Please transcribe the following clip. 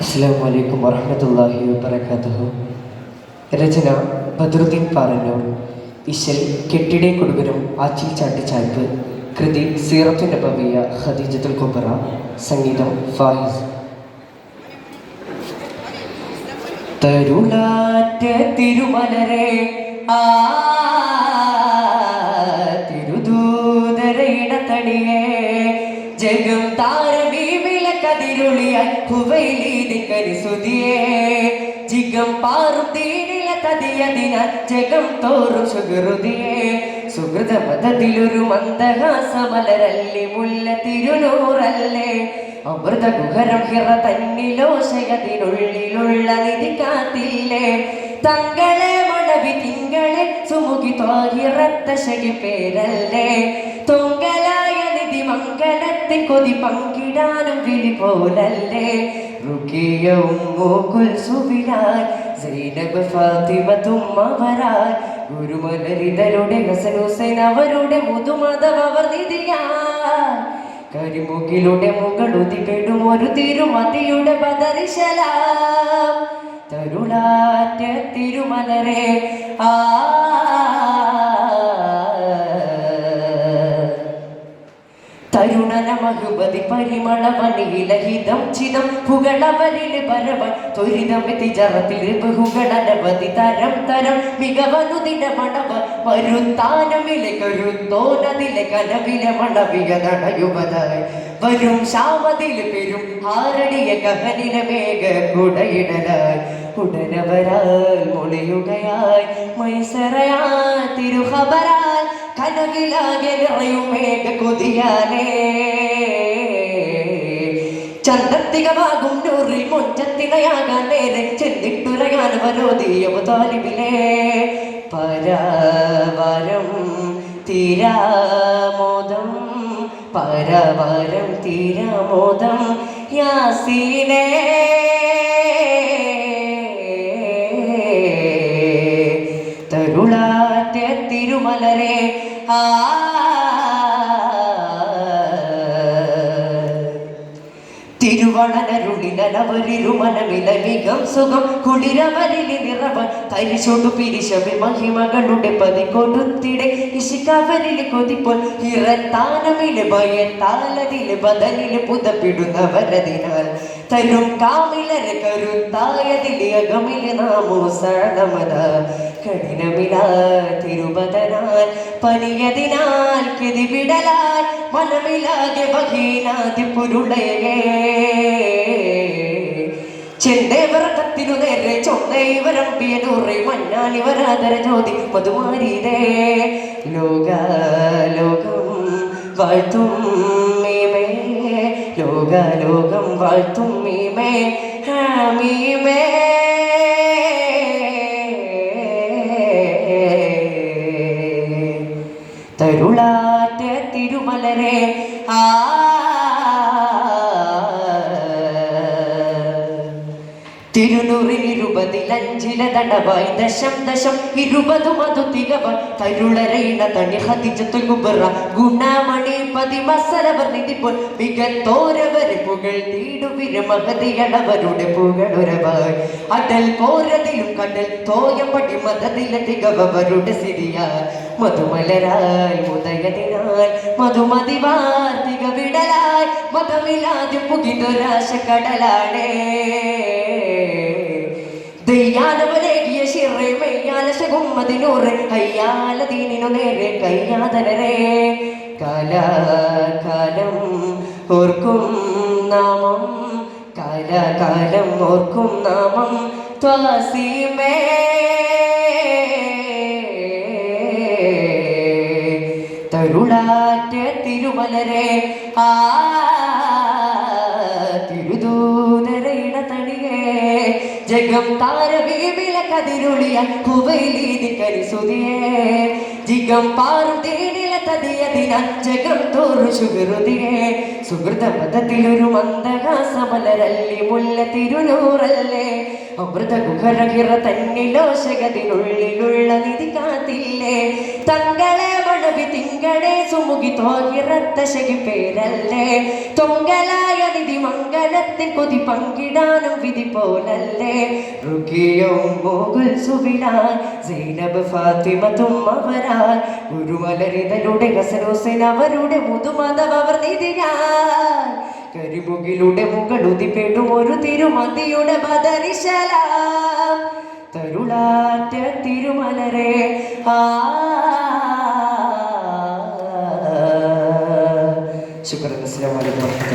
അസ്സാം വലൈക്കും വറഹമത്തല്ലാഹി വബർക്കാത്തുഹു രചന ബദറുദ്ദീൻ പാറന്നൂർ. ഇശൽ കെട്ടിടെ കൊടുകരും ആച്ചിൽ ചാട്ടി ചായ്പ്. കൃതി സീറത്തിന്റെ നബവിയ ഖദീജത്തുൽ കുബറ. സംഗീതം ഫാഹിസ്. തരുളാറ്റ തിരുമലരെ ആ വിളക്കതിരുളിയായി കുവൈലീതിക്കരി സുതിയേ ജിഗം പാറും തീരില തതിയതിനാൽ ജഗം തോറും സുഹൃതിയേ. സുഹൃത പദത്തിലൊരു മന്ദഹാസമലരല്ലി മുല്ല തിരുനൂറല്ലേ. അമൃത ഗുഹരം ഹിറ തന്നിലോശയതിനുള്ളിലുള്ള നിധി കാത്തില്ലേ. തങ്ങളെ മണവി തിങ്കളെ സുമുഖി തോഹിറത്തശകി പേരല്ലേ. നിധി മംഗലത്തെ കൊതി പങ്കിടാനും വിളി പോലല്ലേ? റുക്കിയവും ഹസൻ അവരുടെ മുതുമതം അവർ നിധിയായി തിരുമതിയുടെ ബദറിശലാം തരുളാറ്റ തിരുമലരെ ആ മഹുപതി പരിമളവനിലഹിതം ചിതം പുകളവരിൽ പരവൻ ത്വരിതമെത്തി ജറത്തിൽ ബഹുകളനവധി തരം തരം മികവനു ദിന മണവ വരുത്താനമിലെ കരുത്തോനതിലെ കനവിലെ മണവിയതണയുവതായി വരും ശാമതിൽ പെരും ആരടിയ കഹനില മേഘ കുടയിടലായി. ഉടനവരാൽ മൊളിയുകയായി മൈസറയാ തിരുഹബരാൽ കനവിലാകെ നിറയുമേക കൊതിയാനേ കൊതിയാലേ ചന്തത്തികമാകും നൂറിൽ മുഞ്ചത്തിനയാകാൻ നേരെ ചെന്നിട്ടുരയാൻ വരോധിയവ താലിബിലേ പരവരം തീരാമോദം പരവരം തീരാമോദം യാസീനേ. തരുളാറ്റ തിരുമലരെ ആ തിരുവണനരുളിനവരിരുമനമിലമികം സുഖം. കുളിരവരിലി നിറവ തരിശോട്ടു പിരിശവി മഹിമകളുടെ പതികൊടുത്തിടെ. ഇശിക്കവരിൽ കൊതിപ്പോൾ ഇറത്താനമിൽ ഭയത്താലതിൽ ബദലിൽ പുതപ്പിടുന്നവരതിനാൽ. തരും കാമിലരെ കരുത്തായതിൽ അകമിൽ നാമോ സഴമത കഠിനമിലാ തിരുപതനാൽ പനിയതിനാൽ കെതിവിടലാൽ മനമില്ലാതെ ബഹീനാതി പുരുളയേ ചെണ്ടേവറക്കത്തിനു നേരെ ചൊന്നൈവരമ്പിയനൂറെ മഞ്ഞാലിവരാതര ജ്യോതി പൊതുമാരിതേ ലോക ലോകം വാഴ്ത്തും മീമേ ലോക ലോകം വാഴ്ത്തും മീമേ മീമേ തരുളാറ്റ തിരുമലരെ ആ തിരുനൂറിനിരുപതിലഞ്ചില തടവായി ദശം ദശം ഇരുപതും അതു തികവ തരുളരയിണ തണി ഹതിജത്തുൽ കുബറ ഗുണമണി പതി മസലവർ നിധിപ്പോൾ മികത്തോരവരെ പുകൾ തീടുവിര മഹതിയടവരുടെ പുകളുരവായി അടൽ പോരതിലും കടൽ തോയം പടി മതതില തികവരുടെ സിരിയ മധുമലരായി മുതയതിനാൽ മധുമതി വാർത്തിക വിടലായി മതമില്ലാതെ പുകിതൊരാശ കടലാണേ. ദയ്യാനവലേകിയ ശിറെ മെയ്യാല നേരെ നാമം നാമം ത്വാസീമേ. തരുളാറ്റ തിരുമലരെ ആ ജഗം താരവീവില കതിരുളിയ കുവൈലീതി കരിസുതിയേ ജിഗം പാറും തേനില തതിയതിന ജഗം തോറു സുഹൃതിയേ സുഹൃത പദത്തിലൊരു മന്ദഹാസമലരല്ലി മുല്ല തിരുനൂറല്ലേ. അമൃത ഗുഹരഹിറ തന്നിലോശകതിനുള്ളിലുള്ള നിധി കാത്തില്ലേ. തങ്ങളെ മണവി തിങ്കളെ സുമുഖി തോകിറത്തശകി പേരല്ലേ. തൊങ്കലായ നിധി മംഗല മനത്തിൻ കൊതി പങ്കിടാനും വിധി പോലല്ലേ? റുഖിയും അവരാൽ ഗുരുമലരിതരുടെ ഹസനോസൻ അവരുടെ മുതുമതം അവർ നിധിയാൽ കരിമുകിലൂടെ മുകളുതിപ്പെടും ഒരു തിരുമതിയുടെ ബദരിശല. തരുളാറ്റ തിരുമലരെ ആ. ശുക്രൻ അസ്സലാമു അലൈക്കും.